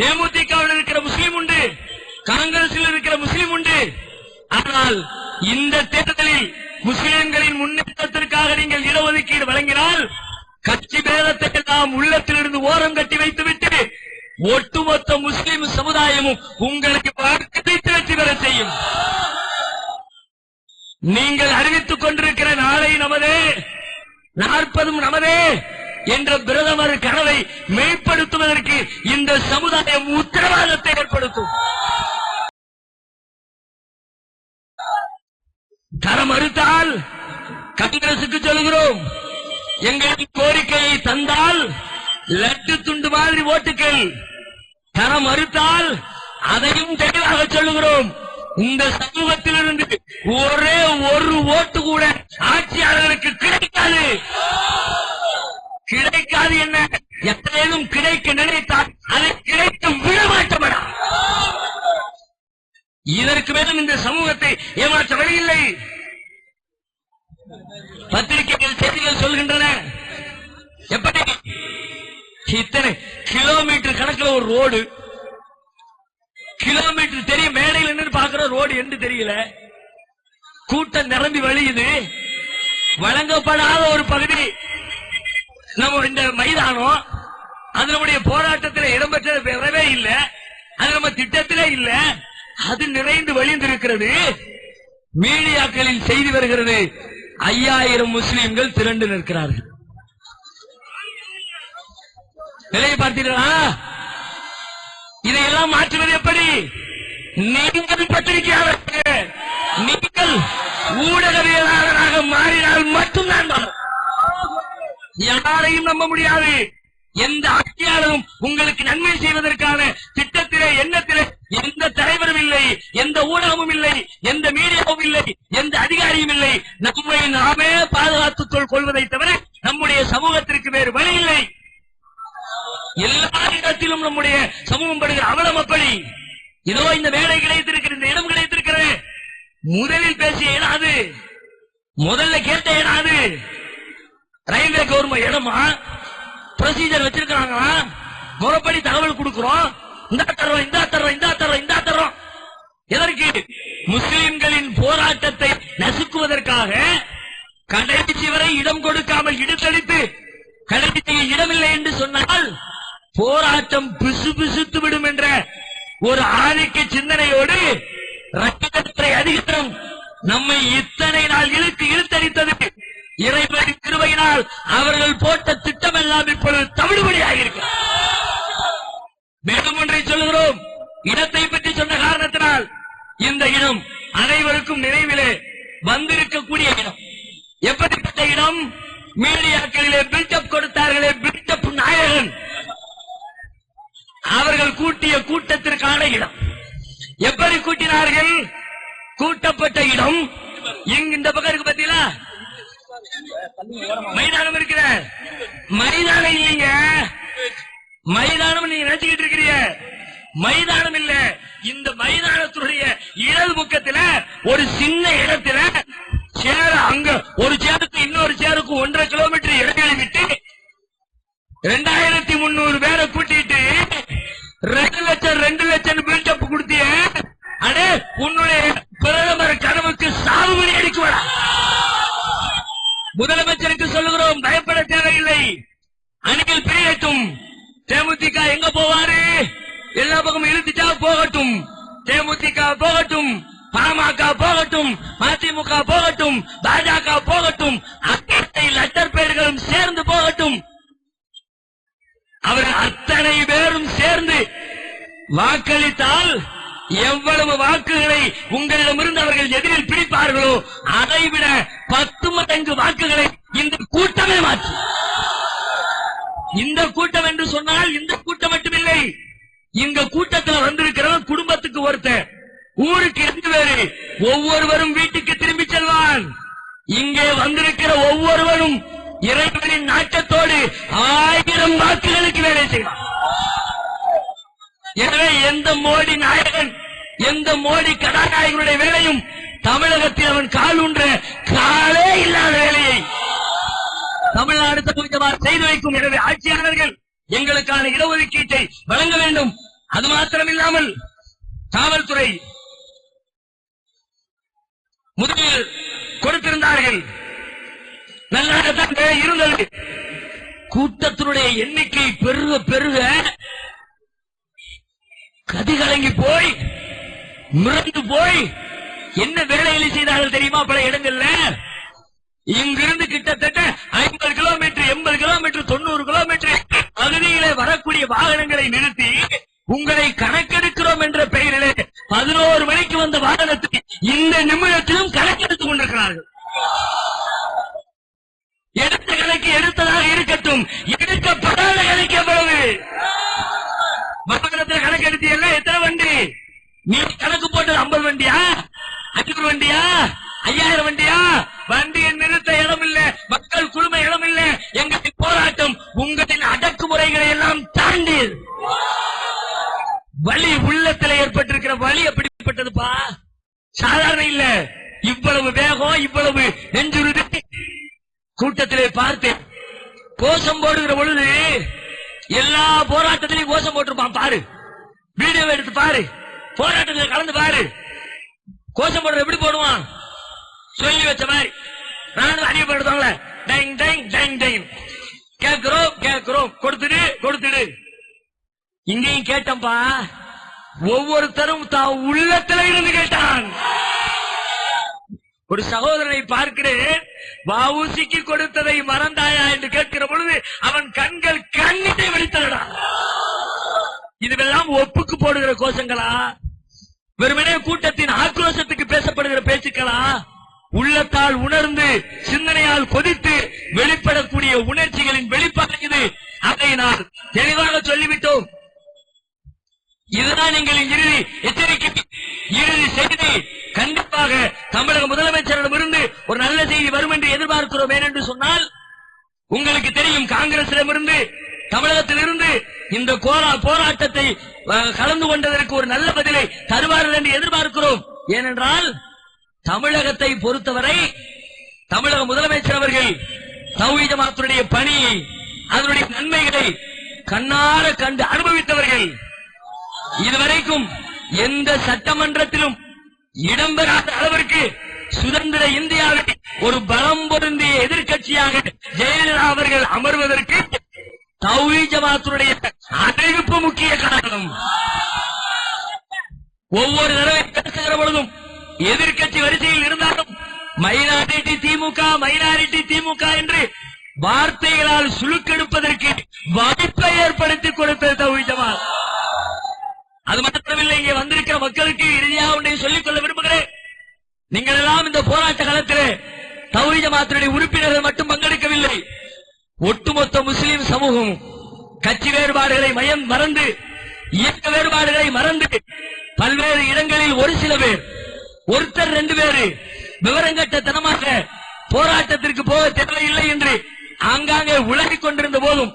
தேமுதிகவில் இருக்கிற முஸ்லீம் உண்டு காங்கிரஸில் இருக்கிற முஸ்லீம் உண்டு. ஆனால் இந்த தேர்தலில் முஸ்லிம்களின் முன்னேற்றத்திற்காக நீங்கள் இடஒதுக்கீடு வழங்கினால் கட்சி பேதத்தை எல்லாம் உள்ளத்திலிருந்து ஓரம் கட்டி வைத்துவிட்டு ஒட்டுமொத்த முஸ்லிம் சமுதாயமும் உங்களுக்கு வாக்களித்து வெற்றி பெற செய்யும். நீங்கள் அறிவித்துக் கொண்டிருக்கிற நாளை நமதே நாற்பதும் நமதே. என்ற பிரதமர் கனவை மேம்படுத்துவதற்கு இந்த சமுதாயம் உத்தரவாதத்தை ஏற்படுத்தும். தர மறுத்தால் காங்கிரசுக்கு சொல்கிறோம். எங்களின் கோரிக்கையை தந்தால் லட்டு துண்டு மாதிரி ஓட்டுக்கள். தர மறுத்தால் அதையும் தெளிவாக சொல்லுகிறோம் இந்த சமூகத்திலிருந்து ஒரே ஒரு ஓட்டு கூட ஆட்சியாளருக்கு கிடைக்காது என்ன? எத்தனையும் கிடைக்க நினைத்தால் அதை கிடைக்க விடமாட்டமடா இதற்கு மேலும் இந்த சமூகத்தை ஏமாற்ற வழியில்லை பத்திரிகைகள் செய்திகள் சொல்கின்றன. எப்படி? இத்தனை கிலோமீட்டர் கணக்கில் ஒரு ரோடு. கிலோமீட்டர் தெரியும் மேடையில் நின்று பாக்குற ரோடு என்று தெரியல. கூட்டம் நிரம்பி வழியுது. வழங்கப்படாத ஒரு பகுதி. நம்ம இந்த மைதானம் அது நம்முடைய போராட்டத்தில் இடம்பெற்றது பெறவே இல்லை. அது நம்ம திட்டத்திலே இல்ல. அது நிறைந்து வழிந்திருக்கிறது. மீடியாக்களில் செய்தி வருகிறது ஐயாயிரம் முஸ்லிம்கள் திரண்டு நிற்கிறார்கள். நிலையை பார்த்தீர்களா? இதையெல்லாம் மாற்றுவது எப்படி? நீங்கள் பத்திரிகையாளர்கள் நீங்கள் ஊடகவியலாளராக மாறினால் மட்டும் யாரையும் நம்ப முடியாது. எந்த ஆட்சியாளரும் உங்களுக்கு நன்மை செய்வதற்கான திட்டத்திலே எண்ணத்திலே எந்த தலைவரும் இல்லை எந்த ஊடகமும் இல்லை எந்த மீடியாவும் இல்லை எந்த அதிகாரியும் இல்லை. நம்மை நாமே பாதுகாத்துக் கொள்வதை தவிர நம்முடைய சமூகத்திற்கு வேறு வழி இல்லை. எல்லா இடத்திலும் நம்முடைய சமூகம் படுகிற அவலம் அப்படி இதோ இந்த வேலை கிடைத்திருக்கிற இந்த இடம் கிடைத்திருக்கிறது. முதலில் பேசிய இடாது முதல்ல கேட்ட இடாது ரயில்வே கவர்மெண்ட் இடமா? ப்ரொசீஜர் வச்சிருக்காங்களா முறைப்படி தகவல் கொடுக்கிறோம். இந்த தர்றோம் இந்த தர்றோம் இந்த தர்றோம் இந்த தர்றோம். எதற்கு? முஸ்லிம்களின் போராட்டத்தை நசுக்குவதற்காக கடைசி வரை இடம் கொடுக்காமல் இடுத்தளித்து கடைசிக்கு இடமில்லை என்று சொன்னால் போராட்டம் பிசு பிசுத்து விடும் என்ற ஒரு ஆதிக்க சிந்தனையோடு ரத்தத்தை அதிகாரம் நம்மை இத்தனை நாள் இழுத்து இழுத்தடித்தது. இறைவன் திருவையினால் அவர்கள் போட்ட திட்டம் எல்லாம் இப்பொழுது தவிடுபடியாக இருக்கிறது மேலும் ஒன்றை சொல்லுகிறோம். இடத்தை பற்றி சொன்ன காரணத்தினால் இந்த இடம் அனைவருக்கும் நினைவிலே வந்திருக்கக்கூடிய இடம் எப்படிப்பட்ட இடம் மீடியாக்களிலே பில்டப் கொடுத்தார்களே பில்டப் நாயகன். அவர்கள் கூட்டிய கூட்டத்திற்கான இடம். எப்படி கூட்டினார்கள்? கூட்டப்பட்ட இடம். இங்க இந்த பக்கம் இருக்கு பாத்தீங்களா? மைதானம் இருக்கிற. மைதானம் இல்லைங்க. மைதானம் நீங்க நினைச்சுக்கிட்டு இருக்கிறீங்க. மைதானம் இல்ல. இந்த மைதானத்துடைய இடது பக்கத்துல ஒரு சின்ன இடத்துல சேர அங்க ஒரு சேருக்கு இன்னொரு சேருக்கு ஒன்றரை கிலோமீட்டர் இடைவெளி விட்டு ரெண்டாயிரத்தி முன்னூறு பேர் தேமுதிக போகட்டும் பாமக போகட்டும் மதிமுக போகட்டும் பாஜக போகட்டும் அத்தனை லட்டர் பேர்களும் சேர்ந்து போகட்டும். அவர் அத்தனை பேரும் சேர்ந்து வாக்களித்தால் எவ்வளவு வாக்குகளை உங்களிடமிருந்து அவர்கள் எதிரில் பிடிப்பார்களோ அதைவிட பத்து மடங்கு வாக்குகளை இந்த கூட்டமே மாற்று இந்த கூட்டம் என்று சொன்னால் இந்த கூட்டம் மட்டுமில்லை. இந்த கூட்டத்தில் வந்திருக்கிறவன் குடும்ப ஒருத்தன் ஊருக்கு இரண்டு பேரு ஒவ்வொருவரும் வீட்டுக்கு திரும்பி செல்வான். இங்கே வந்திருக்கிற ஒவ்வொருவரும் இறைவனின் நாட்டத்தோடு ஆயிரம் வாக்குகளுக்கு வேலை செய்வான். எனவே எந்த மோடி நாயகன் எந்த மோடி கதாநாயகனுடைய வேலையும் தமிழகத்தில் அவன் கால் ஊன்ற காலே இல்லாத வேலையை தமிழ்நாடு தகுந்தவாறு செய்து வைக்கும். எனவே ஆட்சியாளர்கள் எங்களுக்கான இடஒதுக்கீட்டை வழங்க வேண்டும். அது மாத்திரம் இல்லாமல் காவல்துறை முதலில் கொடுத்திருந்தார்கள். நல்லாகத்தான் இருந்தது. கூட்டத்தினுடைய எண்ணிக்கை பெருக பெருக கதிகலங்கி போய் மிரண்டு போய் என்ன வேலைகளை செய்தார்கள் தெரியுமா? பல இடங்கள்ல. இங்கிருந்து கிட்டத்தட்ட ஐம்பது கிலோமீட்டர் எண்பது கிலோமீட்டர் தொண்ணூறு கிலோமீட்டர் பகுதியிலே வரக்கூடிய வாகனங்களை நிறுத்தி உங்களை கணக்கெடுக்கிறோம் என்ற பெயரிலே பதினோரு மணிக்கு வந்த வாகனத்தை இந்த நிமிடத்திலும் கணக்கெடுத்துக் கொண்டிருக்கிறார்கள். எடுத்த கணக்கு எடுத்ததாக இருக்கட்டும். எடுக்கப்படாத கணக்கு எவ்வளவு? வாகனத்தில் கணக்கு எடுத்தீங்கல்ல எத்தனை வண்டி? நீ கணக்கு போட்டது ஐம்பது வண்டியா? அஞ்சூறு வண்டியா? ஐயாயிரம் வண்டியா? வண்டியை நிறுத்த இடம் இல்ல. மக்கள் குழும இடம் இல்ல. எங்களுக்கு போராட்டம் உங்க அடக்குமுறைகளை எல்லாம் தாண்டி வலி உள்ளத்துல ஏற்பட்டிருக்கிற வலி அப்படிப்பட்டதுப்பா வேதனை இல்ல. இவ்வளவு வேகம் இவ்வளவு நெஞ்சுறுதி கூட்டத்திலே பார்த்தேன் கோஷம் போடுகிற பொழுது எல்லா போராட்டத்திலையும் கோஷம் போட்டிருப்பான் பாரு. வீடியோ எடுத்து பாரு. போராட்டத்தில் கலந்து பாரு. கோஷம் போடுற எப்படி போடுவான்? சொல்லி வச்ச மாதிரி. நானும் அறியப்படுத்தாங்களே டைங் டைங் டைங் டைங். கேக்குறோம் கேக்குறோம் கொடுத்துடு கொடுத்துடு. இங்கேயும் கேட்டம்பா ஒவ்வொருத்தரும் தான் உள்ளத்துல இருந்து கேட்டான். ஒரு சகோதரனை பார்க்கிறேன் வாவூசிக்கு கொடுத்ததை மறந்தாயா என்று கேட்கிற பொழுது அவன் கண்கள் கண்ணினை வெடித்தடா இதுவெல்லாம் ஒப்புக்கு போடுகிற கோஷங்களா? வெறுமனே கூட்டத்தின் ஆக்ரோஷத்துக்கு பேசப்படுகிற பேச்சுக்களா? உள்ளத்தால் உணர்ந்து சிந்தனையால் கொதித்து வெளிப்படக்கூடிய உணர்ச்சிகளின் வெளிப்பாடு இது. அதை நான் தெளிவாக சொல்லிவிட்டோம். இதுதான் எங்களின் இறுதி எச்சரிக்கை. இறுதி செய்தி. கண்டிப்பாக தமிழக முதலமைச்சரிடமிருந்து ஒரு நல்ல செய்தி வரும் என்று எதிர்பார்க்கிறோம். ஏனென்று சொன்னால் உங்களுக்கு தெரியும் காங்கிரசிடமிருந்து தமிழகத்திலிருந்து இந்த கோரா போராட்டத்தை கலந்து கொண்டதற்கு ஒரு நல்ல பதிலை தருவார்கள் என்று எதிர்பார்க்கிறோம். ஏனென்றால் தமிழகத்தை பொறுத்தவரை தமிழக முதலமைச்சர் அவர்கள் தௌஹீத் ஜமாத்துடைய பணியை அதனுடைய நன்மைகளை கண்ணார கண்டு அனுபவித்தவர்கள். இதுவரைக்கும் எந்த சட்டமன்றத்திலும் இடம்பெறாத அளவிற்கு சுதந்திர இந்தியாவில் ஒரு பலம் பொருந்திய எதிர்கட்சியாக ஜெயலலிதா அவர்கள் அமர்வதற்கு தௌஹி ஜமாத்துடைய அறிவிப்பு முக்கிய காரணம். ஒவ்வொரு தடவை பேசுகிற பொழுதும் எதிர்கட்சி வரிசையில் இருந்தாலும் மைனாரிட்டி திமுக மைனாரிட்டி திமுக என்று வார்த்தைகளால் சுழுக்கெடுப்பதற்கு வாய்ப்பை ஏற்படுத்தி கொடுத்தது தௌஹி ஜமாத். அது மாத்திரமில்லை இங்கே வந்திருக்கிற மக்களுக்கு இறுதியாக ஒன்றை சொல்லிக் கொள்ள விரும்புகிறேன். நீங்கள் எல்லாம் இந்த போராட்ட காலத்திலே தௌஹீத் ஜமாத்தினுடைய உறுப்பினர்கள் மட்டும் பங்கெடுக்கவில்லை. ஒட்டுமொத்த முஸ்லிம் சமூகம் கட்சி வேறுபாடுகளை மயம் மறந்து இயக்க வேறுபாடுகளை மறந்து பல்வேறு இடங்களில் ஒரு சில பேர் ஒருத்தர் ரெண்டு பேரு விவரங்கட்டத்தனமாக போராட்டத்திற்கு போக தேவையில்லை என்று ஆங்காங்கே உலகிக் கொண்டிருந்த போதும்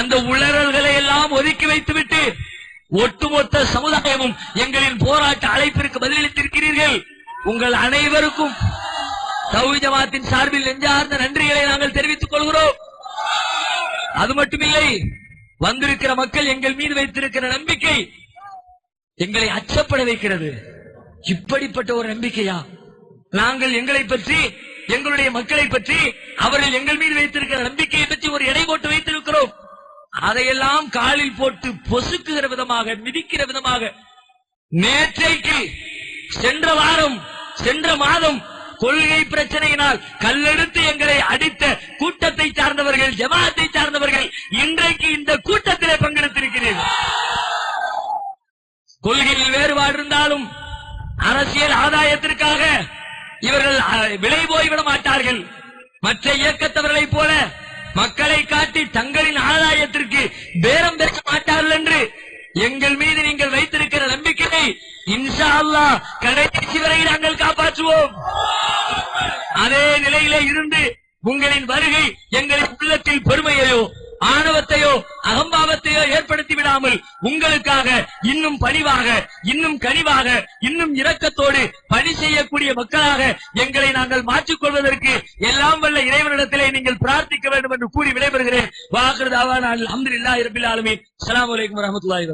அந்த உளறல்களை எல்லாம் ஒதுக்கி வைத்துவிட்டு ஒட்டுமொத்த சமுதாயமும் எங்களின் போராட்ட அழைப்பிற்கு பதிலளித்திருக்கிறீர்கள். உங்கள் அனைவருக்கும் தௌஹி ஜமாத்தின் சார்பில் நெஞ்சார்ந்த நன்றிகளை நாங்கள் தெரிவித்துக் கொள்கிறோம். அது மட்டுமில்லை வந்திருக்கிற மக்கள் எங்கள் மீது வைத்திருக்கிற நம்பிக்கை எங்களை அச்சப்பட வைக்கிறது. இப்படிப்பட்ட ஒரு நம்பிக்கையா? நாங்கள் எங்களை பற்றி எங்களுடைய மக்களை பற்றி அவர்கள் எங்கள் மீது வைத்திருக்கிற நம்பிக்கையை பற்றி ஒரு எடை போட்டு வைத்திருக்கிறோம். அதையெல்லாம் காலில் போட்டு பொசுக்குகிற விதமாக மிதிக்கிற விதமாக நேற்றைக்கு சென்ற வாரம் சென்ற மாதம் கொள்கை பிரச்சனையினால் கல்லெடுத்து எங்களை அடித்த கூட்டத்தை சார்ந்தவர்கள் ஜமாத்தை சார்ந்தவர்கள் இன்றைக்கு இந்த கூட்டத்திலே பங்கெடுத்திருக்கிறீர்கள். கொள்கையில் வேறுபாடு இருந்தாலும் அரசியல் ஆதாயத்திற்காக இவர்கள் அஹ், விலை போய்விட மாட்டார்கள். மற்ற இயக்கத்தவர்களைப் போல மக்களை காட்டி தங்களின் ஆதாயத்திற்கு பேரம் பேச மாட்டார்கள் என்று எங்கள் மீது நீங்கள் வைத்திருக்கிற நம்பிக்கையை இன்ஷா அல்லாஹ் கடைசி வரை நாங்கள் காப்பாற்றுவோம். அதே நிலையிலே இருந்து உங்களின் வருகை எங்களின் உள்ளத்தில் பெருமையையோ ஆணவத்தையோ அகம்பாவத்தையோ ஏற்படுத்தி விடாமல் உங்களுக்காக இன்னும் பணிவாக இன்னும் கனிவாக இன்னும் இரக்கத்தோடு பணி செய்யக்கூடிய மக்களாக எங்களை நாங்கள் மாற்றிக் கொள்வதற்கு எல்லாம் வல்ல இறைவனிடத்திலே நீங்கள் பிரார்த்திக்க வேண்டும் என்று கூறி விடைபெறுகிறேன். வாக்குதாவான அல்ஹம்துலில்லாஹி ரபில் ஆலமீன். அஸ்ஸலாமு அலைக்கும் வரஹ்மத்துல்லாஹி